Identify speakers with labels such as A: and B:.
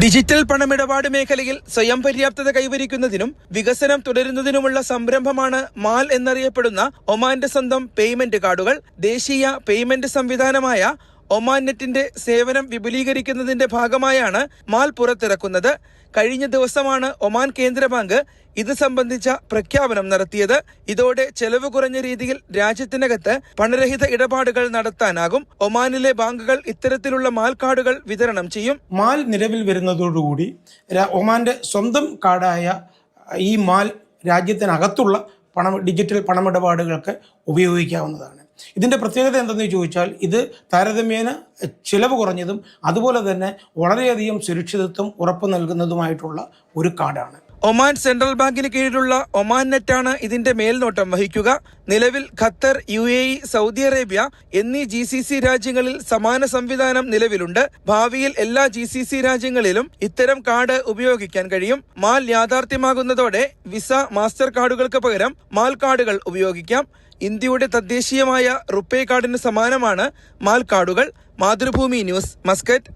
A: Digital പണമിടപാട് മേഖലയിൽ സ്വയം പര്യാപ്തത കൈവരിക്കുന്നതിനും വികസനം തുടരുന്നതിനുമുള്ള സംരംഭമാണ് മാൽ എന്നറിയപ്പെടുന്ന ഒമാന്റെ സ്വന്തം പേയ്മെന്റ് കാർഡുകൾ ദേശീയ പേയ്മെന്റ് സംവിധാനമായ ഒമാൻ നെറ്റിന്റെ സേവനം വിപുലീകരിക്കുന്നതിന്റെ ഭാഗമായാണ് മാൽ പുറത്തിറക്കുന്നത്. കഴിഞ്ഞ ദിവസമാണ് ഒമാൻ കേന്ദ്ര ബാങ്ക് ഇത് സംബന്ധിച്ച പ്രഖ്യാപനം നടത്തിയത്. ഇതോടെ ചെലവ് കുറഞ്ഞ രീതിയിൽ രാജ്യത്തിനകത്ത് പണരഹിത ഇടപാടുകൾ നടത്താനാകും. ഒമാനിലെ ബാങ്കുകൾ ഇത്തരത്തിലുള്ള മാൽ കാർഡുകൾ വിതരണം ചെയ്യും.
B: മാൽ നിലവിൽ വരുന്നതോടുകൂടി ഒമാന്റെ സ്വന്തം കാർഡായ ഈ മാൽ രാജ്യത്തിനകത്തുള്ള പണം ഡിജിറ്റൽ പണമിടപാടുകൾക്ക് ഉപയോഗിക്കാവുന്നതാണ്. ഇതിന്റെ പ്രത്യേകത എന്തെന്ന് ചോദിച്ചാൽ ഇത് താരതമ്യേന ചിലവ് കുറഞ്ഞതും അതുപോലെ തന്നെ വളരെയധികം സുരക്ഷിതത്വം ഉറപ്പു നൽകുന്നതുമായിട്ടുള്ള ഒരു കാർഡാണ്.
A: ഒമാൻ സെൻട്രൽ ബാങ്കിന് കീഴിലുള്ള ഒമാൻ നെറ്റാണ് ഇതിന്റെ മേൽനോട്ടം വഹിക്കുക. നിലവിൽ Qatar U A E Saudi Arabia എന്നീ ജി സി സി രാജ്യങ്ങളിൽ സമാന സംവിധാനം നിലവിലുണ്ട്. ഭാവിയിൽ എല്ലാ ജി സി സി രാജ്യങ്ങളിലും ഇത്തരം കാർഡ് ഉപയോഗിക്കാൻ കഴിയും. മാൽ യാഥാർത്ഥ്യമാകുന്നതോടെ വിസ മാസ്റ്റർ കാർഡുകൾക്ക് പകരം മാൽ കാർഡുകൾ ഉപയോഗിക്കാം. ഇന്ത്യയുടെ തദ്ദേശീയമായ റുപ്പേ കാർഡിന് സമാനമാണ് മാൽ കാർഡുകൾ മാതൃഭൂമി ന്യൂസ് മസ്കറ്റ്.